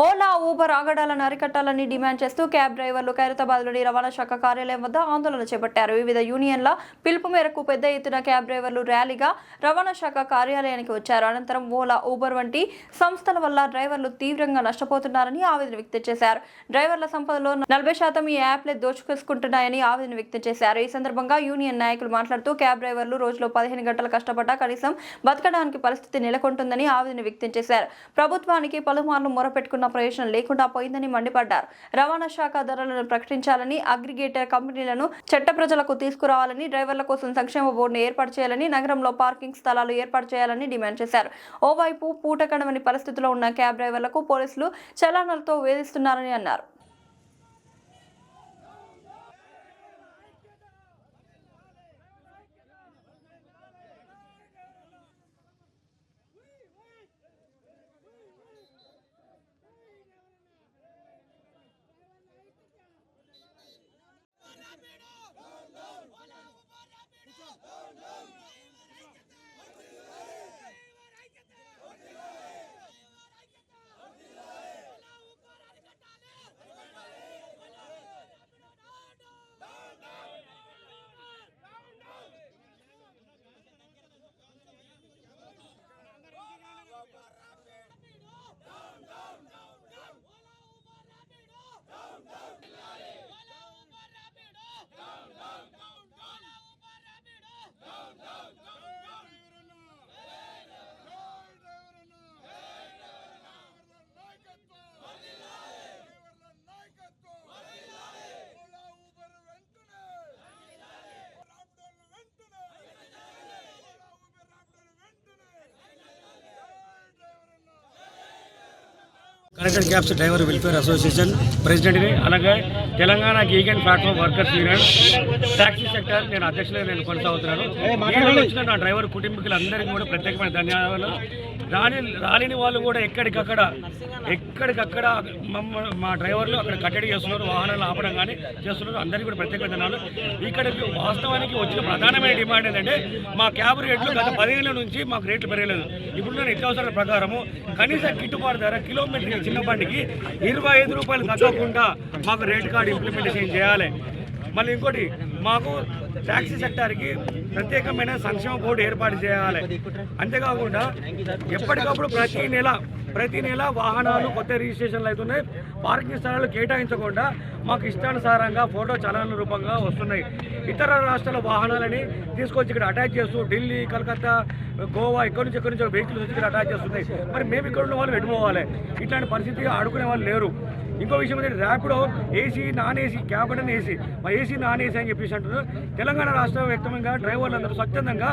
Ola Uber ఆగడాలను అరికట్టాలని demand చేస్తూ క్యాబ్ డ్రైవర్లు ఖైరతాబాద్లోని రవాణా శాఖ కార్యాలయం వద్ద ఆందోళన చేపట్టారు. వివిధ యూనియన్ల పిలుపు మేరకు పెద్ద ఎత్తున క్యాబ్ డ్రైవర్లు ర్యాలీగా రవాణా శాఖ కార్యాలయానికి వచ్చారు. అనంతరం ఓలా ఊబర్ వంటి సంస్థల వల్ల డ్రైవర్లు తీవ్రంగా నష్టపోతున్నారని ఆవేదన వ్యక్తం చేశారు. డ్రైవర్ల సంపదలో నలభై శాతం ఈ యాప్లే దోచుకేసుకుంటున్నాయని ఆవేదన వ్యక్తం చేశారు. ఈ సందర్భంగా యూనియన్ నాయకులు మాట్లాడుతూ క్యాబ్ డ్రైవర్లు రోజులో పదిహేను గంటలు కష్టపడ్డా కనీసం బతకడానికి పరిస్థితి నెలకొంటుందని ఆవేదన వ్యక్తం చేశారు. ప్రభుత్వానికి పలుమార్లు మొరపెట్టుకున్న ప్రయోజనం లేకుండా పోయిందని మండిపడ్డారు. రవాణా శాఖ ధరలను ప్రకటించాలని అగ్రిగేటర్ కంపెనీలను చట్ట ప్రజలకు తీసుకురావాలని డ్రైవర్ల కోసం సంక్షేమ బోర్డును ఏర్పాటు చేయాలని నగరంలో పార్కింగ్ స్థలాలు ఏర్పాటు చేయాలని డిమాండ్ చేశారు. ఓవైపు పూట కడమని పరిస్థితిలో ఉన్న క్యాబ్ డ్రైవర్లకు పోలీసులు చలానాలతో వేధిస్తున్నారని అన్నారు. Connected cabs driver welfare association ప్రెసిడెంట్ని అలాగే Telangana gig and platform workers union taxi sector నేను అధ్యక్షులుగా నేను కొనసాగుతున్నాను. వచ్చిన నా డ్రైవర్ కుటుంబీకులందరికీ కూడా ప్రత్యేకమైన ధన్యవాదాలు. రాని రాలేని వాళ్ళు కూడా ఎక్కడికక్కడ ఎక్కడికక్కడ మమ్మ మా డ్రైవర్లు అక్కడ కట్టడి చేస్తున్నారు వాహనాలు ఆపడం కానీ చేస్తున్నారు. అందరికీ కూడా ప్రత్యేక ధన్యవాదాలు. ఇక్కడ వాస్తవానికి వచ్చిన ప్రధానమైన డిమాండ్ ఏంటంటే మా క్యాబ్ రేట్లు గత పదిహేనుల నుంచి మాకు రేట్లు పెరగలేదు. ఇప్పుడు నేను నిత్యావసరాల ప్రకారము కనీస గిట్టుబాటు ధర కిలోమీటర్ చిన్న బండికి ఇరవై ఐదు రూపాయలు తగ్గకుండా మాకు రేట్ కార్డు ఇంప్లిమెంటేషన్ చేయాలి. మళ్ళీ ఇంకోటి మాకు ట్యాక్సీ సెక్టార్కి ప్రత్యేకమైన సంక్షేమ బోర్డు ఏర్పాటు చేయాలి. అంతేకాకుండా ఎప్పటికప్పుడు ప్రతి నెల ప్రతి నెల వాహనాలు కొత్త రిజిస్ట్రేషన్లు అవుతున్నాయి. పార్కింగ్ స్థలాలు కేటాయించకుండా మాకు ఇష్టానుసారంగా ఫోటో చలన రూపంగా వస్తున్నాయి. ఇతర రాష్ట్రాల వాహనాలని తీసుకొచ్చి ఇక్కడ అటాచ్ చేస్తూ ఢిల్లీ కలకత్తా గోవా ఇక్కడి నుంచి ఎక్కడి నుంచి వెహికల్స్ వచ్చి ఇక్కడ అటాచ్ చేస్తున్నాయి. మరి మేము ఇక్కడ ఉన్న వాళ్ళు వెళ్ళిపోవాలి ఇట్లాంటి పరిస్థితి ఆడుకునే వాళ్ళు లేరు. ఇంకో విషయం ఏంటంటే Rapido AC non AC cab అంటే ఏసీ. మా ఏసీ నాన్ ఏసీ అని చెప్పేసి అంటున్నారు. తెలంగాణ రాష్ట్ర వ్యక్తంగా డ్రైవర్లందరూ స్వచ్ఛందంగా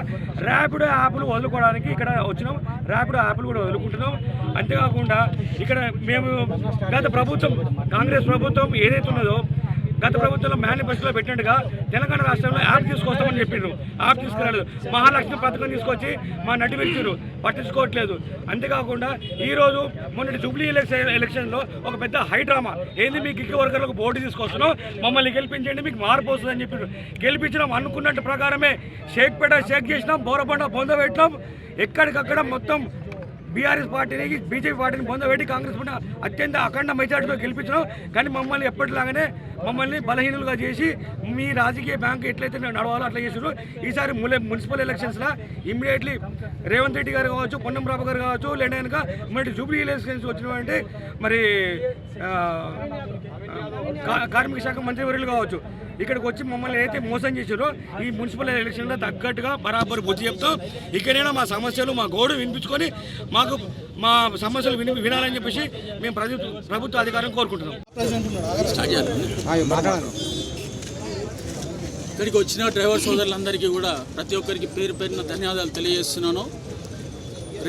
ర్యాపిడో యాప్లు వదులుకోవడానికి ఇక్కడ వచ్చినాం. ర్యాపిడో యాప్లు కూడా వదులుకుంటున్నాం. అంతేకాకుండా ఇక్కడ మేము గత ప్రభుత్వం కాంగ్రెస్ ప్రభుత్వం ఏదైతే ఉన్నదో గత ప్రభుత్వంలో మేనిఫెస్టోలో పెట్టినట్టుగా తెలంగాణ రాష్ట్రంలో యాప్ తీసుకొస్తామని చెప్పిండ్రు. యాప్ తీసుకురాలేదు. మహాలక్ష్మి పథకం తీసుకొచ్చి మా నటి పట్టించుకోవట్లేదు. అంతేకాకుండా ఈరోజు మొన్నటి జూబ్లీ ఎలక్షన్ ఎలక్షన్లో ఒక పెద్ద హై డ్రామా. ఏంది మీకు గిగ్ వర్కర్లకు బోర్డు తీసుకొస్తున్నాం మమ్మల్ని గెలిపించండి మీకు మార్పు వస్తుందని చెప్పారు గెలిపించడం అనుకున్నట్టు ప్రకారమే షేక్పేట షేక్ చేసినాం బోరబండ పొందబెట్టినాం ఎక్కడికక్కడ మొత్తం బీఆర్ఎస్ పార్టీని బీజేపీ పార్టీని పొందబెట్టి కాంగ్రెస్ పార్టీ అత్యంత అఖండ మెజార్టీతో గెలిపించడం కానీ మమ్మల్ని ఎప్పటిలాగానే మమ్మల్ని బలహీనులుగా చేసి మీ రాజకీయ బ్యాంకు ఎట్లయితే నడవాలో అట్లా చేసారు ఈసారి మున్సిపల్ ఎలక్షన్స్లో ఇమ్మీడియట్లీ రేవంత్ రెడ్డి గారు కావచ్చు పొన్నం ప్రభు గారు కావచ్చు లేదా కనుక మరి జూబ్లీ ఎలక్షన్స్ వచ్చినవంటే మరి కా- కార్మిక శాఖ మంత్రి వర్యులు కావచ్చు ఇక్కడికి వచ్చి మమ్మల్ని అయితే మోసం చేశారో ఈ మున్సిపల్ ఎలక్షన్లో తగ్గట్టుగా బరాబర్ బుద్ధి చెప్తూ. ఇక్కడైనా మా సమస్యలు మా గోడు వినిపించుకొని మాకు మా సమస్యలు విని వినాలని చెప్పేసి మేము ప్రభుత్వ ప్రభుత్వ అధికారం కోరుకుంటున్నాం. ఇక్కడికి వచ్చిన డ్రైవర్ సోదరులందరికీ కూడా ప్రతి ఒక్కరికి పేరు పేరున ధన్యవాదాలు తెలియజేస్తున్నాను.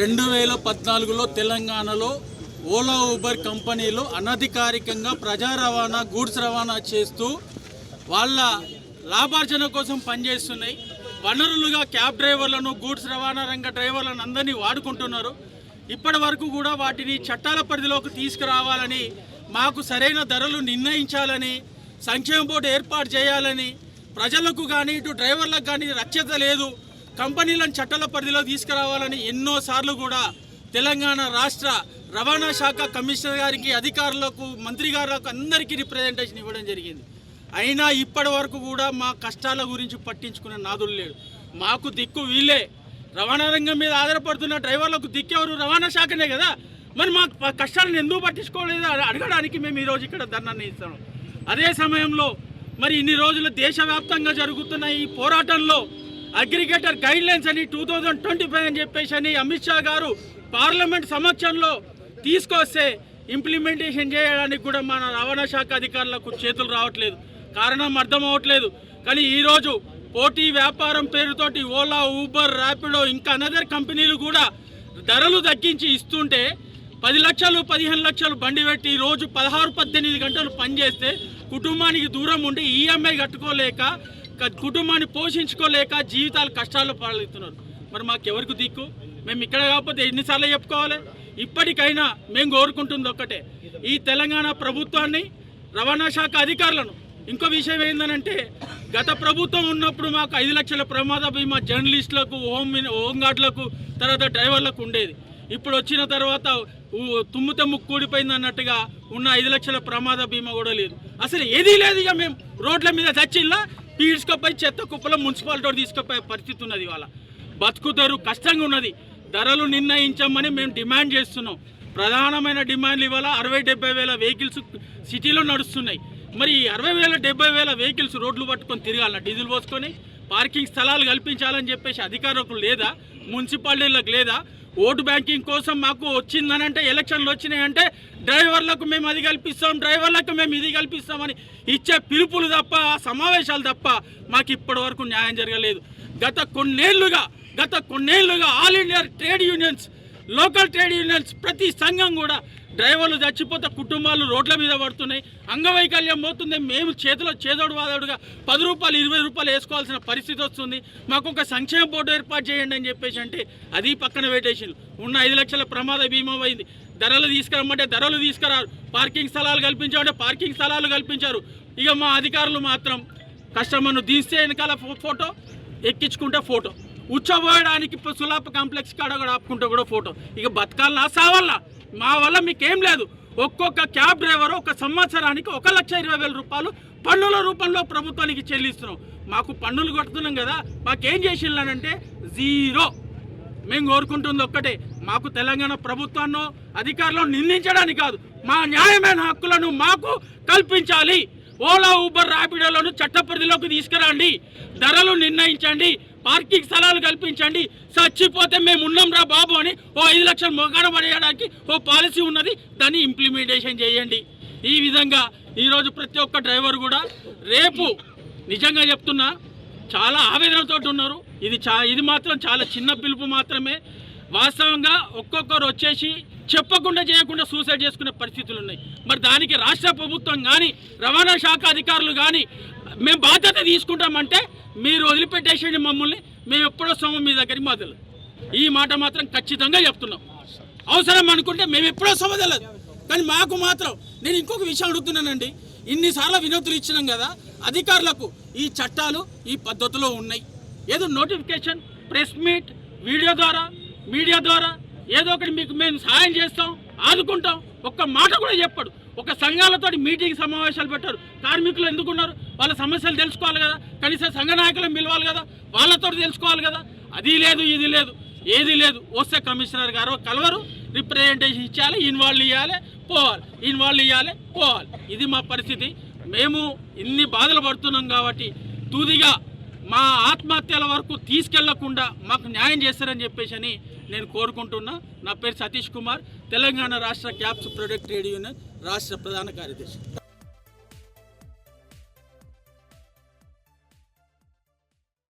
రెండు వేల పద్నాలుగులో తెలంగాణలో ఓలా ఊబర్ కంపెనీలు అనధికారికంగా ప్రజా రవాణా గూడ్స్ రవాణా చేస్తూ వాళ్ళ లాభార్జన కోసం పనిచేస్తున్నాయి. వనరులుగా క్యాబ్ డ్రైవర్లను గూడ్స్ రవాణా రంగ డ్రైవర్లను అందరినీ వాడుకుంటున్నారు. ఇప్పటి వరకు కూడా వాటిని చట్టాల పరిధిలోకి తీసుకురావాలని మాకు సరైన ధరలు నిర్ణయించాలని సంక్షేమ బోర్డు ఏర్పాటు చేయాలని ప్రజలకు కానీ ఇటు డ్రైవర్లకు కానీ రక్షత లేదు. కంపెనీలను చట్టాల పరిధిలో తీసుకురావాలని ఎన్నోసార్లు కూడా తెలంగాణ రాష్ట్ర రవాణా శాఖ కమిషనర్ గారికి అధికారులకు మంత్రి గారులకు అందరికీ రిప్రజెంటేషన్ ఇవ్వడం జరిగింది. అయినా ఇప్పటి వరకు కూడా మా కష్టాల గురించి పట్టించుకునే నాదులు లేడు. మాకు దిక్కు వీళ్ళే. రవాణా రంగం మీద ఆధారపడుతున్న డ్రైవర్లకు దిక్కెవరు రవాణా శాఖనే కదా. మరి మా కష్టాలను ఎందుకు పట్టించుకోలేదు? అడగడానికి మేము ఈరోజు ఇక్కడ ధర్నాన్ని ఇస్తాం. అదే సమయంలో మరి ఇన్ని రోజులు దేశవ్యాప్తంగా జరుగుతున్న ఈ పోరాటంలో అగ్రిగేటర్ గైడ్లైన్స్ అని టూ థౌజండ్ ట్వంటీ ఫైవ్ అని చెప్పేసి అని అమిత్ షా గారు పార్లమెంట్ సమక్షంలో తీసుకొస్తే ఇంప్లిమెంటేషన్ చేయడానికి కూడా మన రవాణా శాఖ అధికారులకు చేతులు రావట్లేదు. కారణం అర్థం అవ్వట్లేదు. కానీ ఈరోజు పోటీ వ్యాపారం పేరుతోటి ఓలా ఊబర్ ర్యాపిడో ఇంకా అనదర్ కంపెనీలు కూడా ధరలు తగ్గించి ఇస్తుంటే పది లక్షలు పదిహేను లక్షలు బండి పెట్టి రోజు పదహారు పద్దెనిమిది గంటలు పనిచేస్తే కుటుంబానికి దూరం ఉండి ఈఎంఐ కట్టుకోలేక కుటుంబాన్ని పోషించుకోలేక జీవితాలు కష్టాలు పాలవుతున్నారు. మరి మాకెవరికి దిక్కు? మేము ఇక్కడ కాకపోతే ఎన్నిసార్లు చెప్పుకోవాలి? ఇప్పటికైనా మేము కోరుకుంటుంది ఒక్కటే. ఈ తెలంగాణ ప్రభుత్వాన్ని రవాణా శాఖ అధికారులను ఇంకో విషయం ఏంటంటే గత ప్రభుత్వం ఉన్నప్పుడు మాకు ఐదు లక్షల ప్రమాద బీమా జర్నలిస్టులకు హోమ్ మిన్- హోంగార్డులకు తర్వాత డ్రైవర్లకు ఉండేది. ఇప్పుడు వచ్చిన తర్వాత ఊ- ముక్కు కూడిపోయింది అన్నట్టుగా ఉన్న ఐదు లక్షల ప్రమాద బీమా కూడా లేదు. అసలు ఏదీ లేదు ఇక మేము రోడ్ల మీద చచ్చిల్లా పీడ్చుకోపోయి చెత్త కుప్పలో మున్సిపాలిటీ తీసుకుపోయే పరిస్థితి ఉన్నది ఇవాళ. బతుకుతారు కష్టంగా ఉన్నది. ధరలు నిర్ణయించమని మేము డిమాండ్ చేస్తున్నాం. ప్రధానమైన డిమాండ్లు ఇవాళ అరవై డెబ్బై వేల వెహికల్స్ సిటీలో నడుస్తున్నాయి. మరి అరవై వేల డెబ్బై వేల వెహికల్స్ రోడ్లు పట్టుకొని తిరగాల డీజిల్ పోసుకొని పార్కింగ్ స్థలాలు కల్పించాలని చెప్పేసి అధికారులకు లేదా మున్సిపాలిటీలకు లేదా ఓటు బ్యాంకింగ్ కోసం మాకు వచ్చిందనంటే ఎలక్షన్లు వచ్చినాయంటే డ్రైవర్లకు మేము అది కల్పిస్తాం డ్రైవర్లకు మేము ఇది కల్పిస్తామని ఇచ్చే పిలుపులు తప్ప సమావేశాలు తప్ప మాకు ఇప్పటి వరకు న్యాయం జరగలేదు. గత కొన్నేళ్ళుగా గత కొన్నేళ్ళుగా all India trade unions local trade unions ప్రతి సంఘం కూడా డ్రైవర్లు చచ్చిపోతే కుటుంబాలు రోడ్ల మీద పడుతున్నాయి అంగవైకల్యం పోతుంది మేము చేతిలో చేదోడు వాదోడుగా పది రూపాయలు ఇరవై రూపాయలు వేసుకోవాల్సిన పరిస్థితి వస్తుంది. మాకు ఒక సంక్షేమ బోర్డు ఏర్పాటు చేయండి అని చెప్పేసి అంటే అది పక్కన పెట్టేసి ఉన్న ఐదు లక్షల ప్రమాద బీమా అయింది ధరలు తీసుకురమ్మంటే ధరలు తీసుకురారు. పార్కింగ్ స్థలాలు కల్పించామంటే పార్కింగ్ స్థలాలు కల్పించారు. ఇక మా అధికారులు మాత్రం కస్టమర్ను తీస్తే వెనకాల ఫోటో ఎక్కించుకుంటే ఫోటో. ఉచ్చబోయడానికి సులాప కాంప్లెక్స్ కాడ కూడా ఆపుకుంటే కూడా ఫోటో. ఇక బతకాలనా సావాలనా మా వల్ల మీకేం లేదు. ఒక్కొక్క క్యాబ్ డ్రైవర్ ఒక సంవత్సరానికి ఒక లక్ష ఇరవై వేల రూపాయలు పన్నుల రూపంలో ప్రభుత్వానికి చెల్లిస్తున్నాం. మాకు పన్నులు కడుతున్నాం కదా మాకేం చేసిందనంటే జీరో. మేము కోరుకుంటుంది ఒక్కటే మాకు తెలంగాణ ప్రభుత్వాన్ని అధికారులను నిందించడానికి కాదు మా న్యాయమైన హక్కులను మాకు కల్పించాలి. ఓలా ఊబర్ ర్యాపిడోలను చట్ట పరిధిలోకి తీసుకురండి. ధరలు నిర్ణయించండి. పార్కింగ్ స్థలాలు కల్పించండి. చచ్చిపోతే మేము ఉన్నాం రా బాబు అని ఓ ఐదు లక్షలు మొగాడ పడేయడానికి ఓ పాలసీ ఉన్నది. దాన్ని ఇంప్లిమెంటేషన్ చేయండి. ఈ విధంగా ఈరోజు ప్రతి ఒక్క డ్రైవర్ కూడా రేపు నిజంగా చెప్తున్నా చాలా ఆవేదనతో ఉన్నారు. ఇది చా ఇది మాత్రం చాలా చిన్న పిలుపు మాత్రమే. వాస్తవంగా ఒక్కొక్కరు వచ్చేసి చెప్పకుండా చేయకుండా సూసైడ్ చేసుకునే పరిస్థితులు ఉన్నాయి. మరి దానికి రాష్ట్ర ప్రభుత్వం కానీ రవాణా శాఖ అధికారులు కానీ మేము బాధ్యత తీసుకుంటామంటే మీరు వదిలిపెట్టేసేయండి మమ్మల్ని. మేము ఎప్పుడో సోమం మీ దగ్గరికి మొదలు. ఈ మాట మాత్రం ఖచ్చితంగా చెప్తున్నాం. అవసరం అనుకుంటే మేము ఎప్పుడో సమదలేదు కానీ మాకు మాత్రం నేను ఇంకొక విషయం అడుగుతున్నానండి. ఇన్నిసార్లు వినతులు ఇచ్చినాం కదా అధికారులకు ఈ చట్టాలు ఈ పద్ధతిలో ఉన్నాయి. ఏదో నోటిఫికేషన్ ప్రెస్ మీట్ వీడియో ద్వారా మీడియా ద్వారా ఏదో ఒకటి మీకు మేము సహాయం చేస్తాం ఆదుకుంటాం. ఒక్క మాట కూడా చెప్పడు. ఒక సంఘాలతో మీటింగ్ సమావేశాలు పెట్టారు. కార్మికులు ఎందుకున్నారు? వాళ్ళ సమస్యలు తెలుసుకోవాలి కదా. కనీసం సంఘ నాయకులను పిలవాలి కదా. వాళ్ళతో తెలుసుకోవాలి కదా. అది లేదు ఇది లేదు ఏది లేదు. వస్తే కమిషనర్ గారు కలవరు. రిప్రజెంటేషన్ ఇచ్చాలి ఇన్వాల్వ్ ఇవ్వాలి పోవాలి. ఇన్వాల్వ్ ఇవ్వాలి పోవాలి. ఇది మా పరిస్థితి. మేము ఇన్ని బాధలు పడుతున్నాం కాబట్టి తుదిగా మా ఆత్మహత్యల వరకు తీసుకెళ్ళకుండా మాకు న్యాయం చేస్తారని చెప్పేసి అని నేను కోరుకుంటున్నా. నా పేరు సతీష్ కుమార్. తెలంగాణ రాష్ట్ర క్యాప్స్ ప్రొడక్ట్ ట్రేడ్ యూనియన్ రాష్ట్ర ప్రధాన కార్యదర్శి.